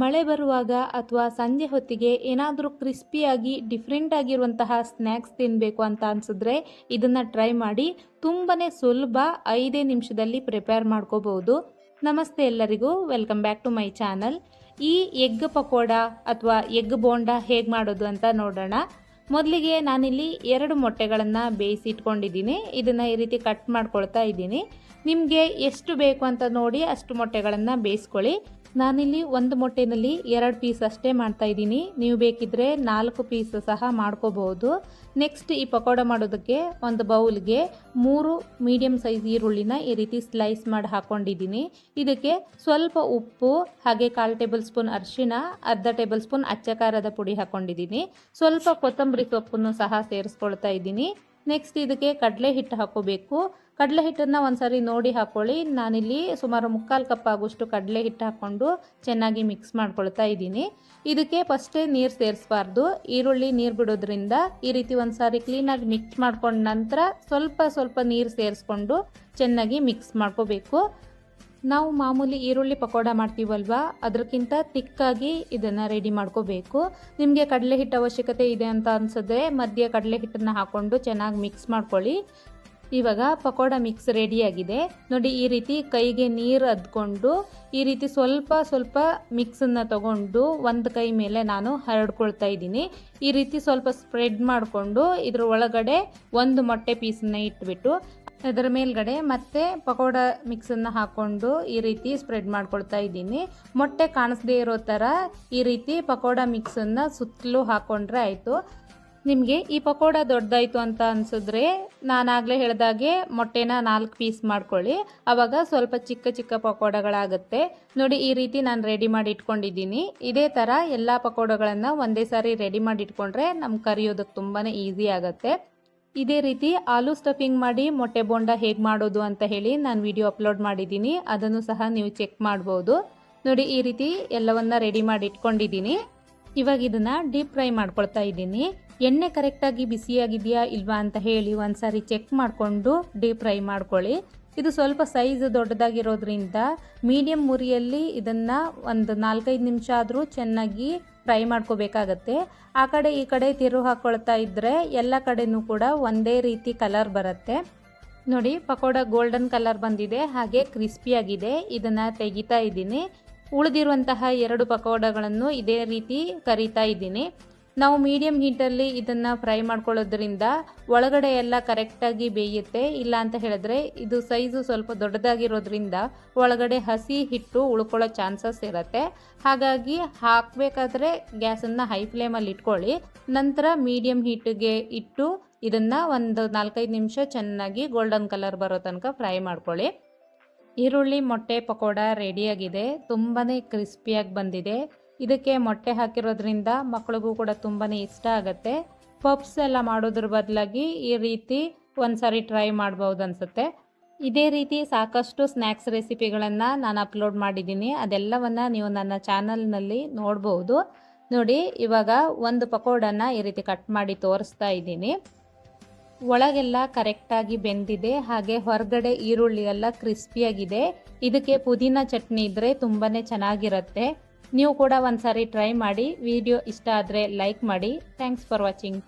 ಮಳೆ ಬರುವಾಗ ಅಥವಾ ಸಂಜೆ ಹೊತ್ತಿಗೆ ಏನಾದರೂ ಕ್ರಿಸ್ಪಿಯಾಗಿ ಡಿಫ್ರೆಂಟ್ ಆಗಿರುವಂತಹ ಸ್ನ್ಯಾಕ್ಸ್ ತಿನ್ನಬೇಕು ಅಂತ ಅನಿಸಿದ್ರೆ ಇದನ್ನು ಟ್ರೈ ಮಾಡಿ ತುಂಬಾ ಸುಲಭ ಐದೇ ನಿಮಿಷದಲ್ಲಿ ಪ್ರಿಪೇರ್ ಮಾಡ್ಕೋಬಹುದು. ನಮಸ್ತೆ ಎಲ್ಲರಿಗೂ welcome back to my channel ಈ ಎಗ್ ಪಕೋಡ ಅಥವಾ ಎಗ್ ಬೋಂಡ ಹೇಗೆ ಮಾಡೋದು ಅಂತ ನೋಡೋಣ. ಮೊದಲಿಗೆ ನಾನಿಲ್ಲಿ ಎರಡು ಮೊಟ್ಟೆಗಳನ್ನು ಬೇಯಿಸಿ ಇಟ್ಕೊಂಡಿದ್ದೀನಿ ಇದನ್ನು ಈ ರೀತಿ ಕಟ್ ಮಾಡ್ಕೊಳ್ತಾ ಇದ್ದೀನಿ. ನಿಮಗೆ ಎಷ್ಟು ಬೇಕು ಅಂತ ನೋಡಿ ಅಷ್ಟು ಮೊಟ್ಟೆಗಳನ್ನು ಬೇಯಿಸ್ಕೊಳ್ಳಿ. ನಾನಿಲ್ಲಿ ಒಂದು ಮೊಟ್ಟೆನಲ್ಲಿ ಎರಡು ಪೀಸ್ ಅಷ್ಟೇ ಮಾಡ್ತಾ ಇದ್ದೀನಿ. ನೀವು ಬೇಕಿದ್ರೆ ನಾಲ್ಕು ಪೀಸ್ ಸಹ ಮಾಡ್ಕೋಬಹುದು. ನೆಕ್ಸ್ಟ್ ಈ ಪಕೋಡ ಮಾಡೋದಕ್ಕೆ ಒಂದು ಬೌಲ್ಗೆ ಮೂರು ಮೀಡಿಯಮ್ ಸೈಜ್ ಈರುಳ್ಳಿನ ಈ ರೀತಿ ಸ್ಲೈಸ್ ಮಾಡಿ ಹಾಕೊಂಡಿದ್ದೀನಿ. ಇದಕ್ಕೆ ಸ್ವಲ್ಪ ಉಪ್ಪು, ಹಾಗೆ ಕಾಲು ಟೇಬಲ್ ಸ್ಪೂನ್ ಅರಿಶಿಣ, ಅರ್ಧ ಟೇಬಲ್ ಸ್ಪೂನ್ ಅಚ್ಚ ಖಾರದ ಪುಡಿ ಹಾಕೊಂಡಿದ್ದೀನಿ. ಸ್ವಲ್ಪ ಕೊತ್ತಂಬರಿ ಸೊಪ್ಪನ್ನು ಸಹ ಸೇರಿಸ್ಕೊಳ್ತಾ ಇದ್ದೀನಿ. ನೆಕ್ಸ್ಟ್ ಇದಕ್ಕೆ ಕಡಲೆ ಹಿಟ್ಟು ಹಾಕೋಬೇಕು. ಕಡಲೆ ಹಿಟ್ಟನ್ನು ಒಂದ್ಸರಿ ನೋಡಿ ಹಾಕ್ಕೊಳ್ಳಿ ನಾನಿಲ್ಲಿ ಸುಮಾರು ಮುಕ್ಕಾಲು ಕಪ್ ಆಗುವಷ್ಟು ಕಡಲೆ ಹಿಟ್ಟು ಹಾಕ್ಕೊಂಡು ಚೆನ್ನಾಗಿ ಮಿಕ್ಸ್ ಮಾಡ್ಕೊಳ್ತಾ ಇದ್ದೀನಿ. ಇದಕ್ಕೆ ಫಸ್ಟೇ ನೀರು ಸೇರಿಸಬಾರ್ದು. ಈರುಳ್ಳಿ ನೀರು ಬಿಡೋದ್ರಿಂದ ಈ ರೀತಿ ಒಂದ್ಸಾರಿ ಕ್ಲೀನಾಗಿ ಮಿಕ್ಸ್ ಮಾಡ್ಕೊಂಡ ನಂತರ ಸ್ವಲ್ಪ ಸ್ವಲ್ಪ ನೀರು ಸೇರಿಸ್ಕೊಂಡು ಚೆನ್ನಾಗಿ ಮಿಕ್ಸ್ ಮಾಡ್ಕೋಬೇಕು. ನಾವು ಮಾಮೂಲಿ ಈರುಳ್ಳಿ ಪಕೋಡ ಮಾಡ್ತೀವಲ್ವ? ಅದಕ್ಕಿಂತ ತಿಕ್ಕಾಗಿ ಇದನ್ನು ರೆಡಿ ಮಾಡ್ಕೋಬೇಕು. ನಿಮಗೆ ಕಡಲೆ ಹಿಟ್ಟು ಅವಶ್ಯಕತೆ ಇದೆ ಅಂತ ಅನ್ಸಿದ್ರೆ ಮಧ್ಯೆ ಕಡಲೆ ಹಿಟ್ಟನ್ನು ಹಾಕ್ಕೊಂಡು ಚೆನ್ನಾಗಿ ಮಿಕ್ಸ್ ಮಾಡ್ಕೊಳ್ಳಿ. ಇವಾಗ ಪಕೋಡ ಮಿಕ್ಸ್ ರೆಡಿಯಾಗಿದೆ ನೋಡಿ ಈ ರೀತಿ ಕೈಗೆ ನೀರು ಅದ್ಕೊಂಡು ಈ ರೀತಿ ಸ್ವಲ್ಪ ಸ್ವಲ್ಪ ಮಿಕ್ಸನ್ನು ತಗೊಂಡು ಒಂದು ಕೈ ಮೇಲೆ ನಾನು ಹರಡ್ಕೊಳ್ತಾ ಇದ್ದೀನಿ. ಈ ರೀತಿ ಸ್ವಲ್ಪ ಸ್ಪ್ರೆಡ್ ಮಾಡಿಕೊಂಡು ಇದ್ರ ಒಳಗಡೆ ಒಂದು ಮೊಟ್ಟೆ ಪೀಸನ್ನ ಇಟ್ಬಿಟ್ಟು ಅದರ ಮೇಲ್ಗಡೆ ಮತ್ತೆ ಪಕೋಡ ಮಿಕ್ಸನ್ನು ಹಾಕ್ಕೊಂಡು ಈ ರೀತಿ ಸ್ಪ್ರೆಡ್ ಮಾಡ್ಕೊಳ್ತಾ ಇದ್ದೀನಿ. ಮೊಟ್ಟೆ ಕಾಣಿಸ್ದೇ ಇರೋ ಥರ ಈ ರೀತಿ ಪಕೋಡ ಮಿಕ್ಸನ್ನು ಸುತ್ತಲೂ ಹಾಕ್ಕೊಂಡ್ರೆ ಆಯಿತು. ನಿಮಗೆ ಈ ಪಕೋಡ ದೊಡ್ಡದಾಯಿತು ಅಂತ ಅನಿಸಿದ್ರೆ ನಾನಾಗಲೇ ಹೇಳಿದಾಗೆ ಮೊಟ್ಟೆನ ನಾಲ್ಕು ಪೀಸ್ ಮಾಡ್ಕೊಳ್ಳಿ. ಆವಾಗ ಸ್ವಲ್ಪ ಚಿಕ್ಕ ಚಿಕ್ಕ ಪಕೋಡಗಳಾಗುತ್ತೆ. ನೋಡಿ, ಈ ರೀತಿ ನಾನು ರೆಡಿ ಮಾಡಿ ಇಟ್ಕೊಂಡಿದ್ದೀನಿ. ಇದೇ ಥರ ಎಲ್ಲ ಪಕೋಡಗಳನ್ನು ಒಂದೇ ಸಾರಿ ರೆಡಿ ಮಾಡಿ ಇಟ್ಕೊಂಡ್ರೆ ನಮ್ಗೆ ಕರಿಯೋದಕ್ಕೆ ತುಂಬಾ ಈಸಿ ಆಗುತ್ತೆ. ಇದೇ ರೀತಿ ಆಲೂ ಸ್ಟಫಿಂಗ್ ಮಾಡಿ ಮೊಟ್ಟೆ ಬೋಂಡ ಹೇಗೆ ಮಾಡೋದು ಅಂತ ಹೇಳಿ ನಾನು ವಿಡಿಯೋ ಅಪ್ಲೋಡ್ ಮಾಡಿದ್ದೀನಿ. ಅದನ್ನು ಸಹ ನೀವು ಚೆಕ್ ಮಾಡ್ಬೋದು. ನೋಡಿ, ಈ ರೀತಿ ಎಲ್ಲವನ್ನ ರೆಡಿ ಮಾಡಿ ಇಟ್ಕೊಂಡಿದ್ದೀನಿ. ಇವಾಗ ಇದನ್ನು ಡೀಪ್ ಫ್ರೈ ಮಾಡ್ಕೊಳ್ತಾ ಇದ್ದೀನಿ. ಎಣ್ಣೆ ಕರೆಕ್ಟಾಗಿ ಬಿಸಿಯಾಗಿದೆಯಾ ಇಲ್ವಾ ಅಂತ ಹೇಳಿ ಒಂದ್ಸಾರಿ ಚೆಕ್ ಮಾಡಿಕೊಂಡು ಡೀಪ್ ಫ್ರೈ ಮಾಡ್ಕೊಳ್ಳಿ. ಇದು ಸ್ವಲ್ಪ ಸೈಜ್ ದೊಡ್ಡದಾಗಿರೋದ್ರಿಂದ ಮೀಡಿಯಂ ಮುರಿಯಲ್ಲಿ ಇದನ್ನು ಒಂದು ನಾಲ್ಕೈದು ನಿಮಿಷ ಆದರೂ ಚೆನ್ನಾಗಿ ಫ್ರೈ ಮಾಡ್ಕೋಬೇಕಾಗತ್ತೆ. ಆ ಕಡೆ ಈ ಕಡೆ ತಿರು ಹಾಕ್ಕೊಳ್ತಾ ಇದ್ದರೆ ಎಲ್ಲ ಕಡೆನೂ ಕೂಡ ಒಂದೇ ರೀತಿ ಕಲರ್ ಬರುತ್ತೆ. ನೋಡಿ, ಪಕೋಡ ಗೋಲ್ಡನ್ ಕಲರ್ ಬಂದಿದೆ, ಹಾಗೆ ಕ್ರಿಸ್ಪಿಯಾಗಿದೆ ಇದನ್ನು ತೆಗಿತಾ ಇದ್ದೀನಿ. ಉಳಿದಿರುವಂತಹ ಎರಡು ಪಕೋಡಗಳನ್ನು ಇದೇ ರೀತಿ ಕರಿತಾ ಇದ್ದೀನಿ. ನಾವು ಮೀಡಿಯಂ ಹೀಟಲ್ಲಿ ಇದನ್ನು ಫ್ರೈ ಮಾಡ್ಕೊಳ್ಳೋದ್ರಿಂದ ಒಳಗಡೆ ಎಲ್ಲ ಕರೆಕ್ಟಾಗಿ ಬೇಯುತ್ತೆ. ಇಲ್ಲ ಅಂತ ಹೇಳಿದ್ರೆ ಇದು ಸೈಜು ಸ್ವಲ್ಪ ದೊಡ್ಡದಾಗಿರೋದ್ರಿಂದ ಒಳಗಡೆ ಹಸಿ ಹಿಟ್ಟು ಉಳ್ಕೊಳ್ಳೋ ಚಾನ್ಸಸ್ ಇರುತ್ತೆ. ಹಾಗಾಗಿ ಹಾಕಬೇಕಾದ್ರೆ ಗ್ಯಾಸನ್ನು ಹೈ ಫ್ಲೇಮಲ್ಲಿ ಇಟ್ಕೊಳ್ಳಿ. ನಂತರ ಮೀಡಿಯಮ್ ಹೀಟಿಗೆ ಇಟ್ಟು ಇದನ್ನು ಒಂದು ನಾಲ್ಕೈದು ನಿಮಿಷ ಚೆನ್ನಾಗಿ ಗೋಲ್ಡನ್ ಕಲರ್ ಬರೋ ತನಕ ಫ್ರೈ ಮಾಡ್ಕೊಳ್ಳಿ. ಈರುಳ್ಳಿ ಮೊಟ್ಟೆ ಪಕೋಡ ರೆಡಿಯಾಗಿದೆ ತುಂಬಾ ಕ್ರಿಸ್ಪಿಯಾಗಿ ಬಂದಿದೆ. ಇದಕ್ಕೆ ಮೊಟ್ಟೆ ಹಾಕಿರೋದ್ರಿಂದ ಮಕ್ಕಳಿಗೂ ಕೂಡ ತುಂಬಾ ಇಷ್ಟ ಆಗುತ್ತೆ. ಪಪ್ಸ್ ಎಲ್ಲ ಮಾಡೋದ್ರ ಬದಲಾಗಿ ಈ ರೀತಿ ಒಂದ್ಸಾರಿ ಟ್ರೈ ಮಾಡ್ಬೋದು ಅನಿಸುತ್ತೆ. ಇದೇ ರೀತಿ ಸಾಕಷ್ಟು ಸ್ನ್ಯಾಕ್ಸ್ ರೆಸಿಪಿಗಳನ್ನು ನಾನು ಅಪ್ಲೋಡ್ ಮಾಡಿದ್ದೀನಿ. ಅದೆಲ್ಲವನ್ನು ನೀವು ನನ್ನ ಚಾನಲ್ನಲ್ಲಿ ನೋಡ್ಬೋದು. ನೋಡಿ, ಇವಾಗ ಒಂದು ಪಕೋಡನ್ನು ಈ ರೀತಿ ಕಟ್ ಮಾಡಿ ತೋರಿಸ್ತಾ ಇದ್ದೀನಿ. ಒಳಗೆಲ್ಲ ಕರೆಕ್ಟಾಗಿ ಬೆಂದಿದೆ. ಹಾಗೆ ಹೊರಗಡೆ ಈರುಳ್ಳಿ ಎಲ್ಲ ಕ್ರಿಸ್ಪಿಯಾಗಿದೆ. ಇದಕ್ಕೆ ಪುದೀನ ಚಟ್ನಿ ಇದ್ದರೆ ತುಂಬಾ ಚೆನ್ನಾಗಿರುತ್ತೆ. ನೀವು ಕೂಡ ಒಂದ್ಸಾರಿ ಟ್ರೈ ಮಾಡಿ ವಿಡಿಯೋ ಇಷ್ಟ ಆದರೆ ಲೈಕ್ ಮಾಡಿ. Thanks for watching